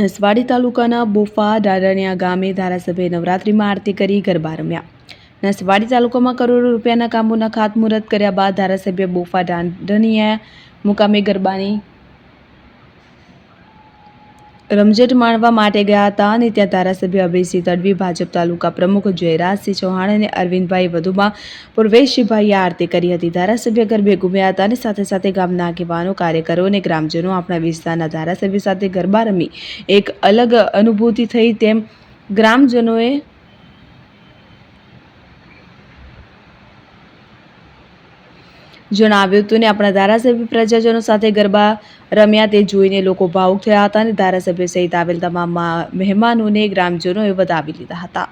નસવાડી તાલુકાના બોફા ડાડણિયા ગામે ધારાસભ્યએ નવરાત્રિમાં આરતી કરી ગરબા રમ્યા. નસવાડી તાલુકામાં કરોડો રૂપિયાના કામોના ખાતમુહૂર્ત કર્યા બાદ ધારાસભ્ય બોફા ડાંડણિયા મુકામે ગરબાની રમઝટ માણવા માટે ગયા હતા અને ત્યાં ધારાસભ્ય અભયસિંહ તડવી, ભાજપ તાલુકા પ્રમુખ જયરાજસિંહ ચૌહાણ અને અરવિંદભાઈ વધુમાં પૂર્વેશભાઈએ આરતી કરી હતી. ધારાસભ્ય ગરબે ઘૂમ્યા હતા અને સાથે સાથે ગામના આગેવાનો, કાર્યકરો અને ગ્રામજનો આપણા વિસ્તારના ધારાસભ્ય સાથે ગરબા રમી એક અલગ અનુભૂતિ થઈ તેમ ગ્રામજનોએ જણાવ્યું હતું ને આપણા ધારાસભ્ય પ્રજાજનો સાથે ગરબા રમ્યા તે જોઈને લોકો ભાવુક થયા હતા અને ધારાસભ્ય સહિત આવેલ તમામ મહેમાનોને ગ્રામજનોએ વધાવી લીધા હતા.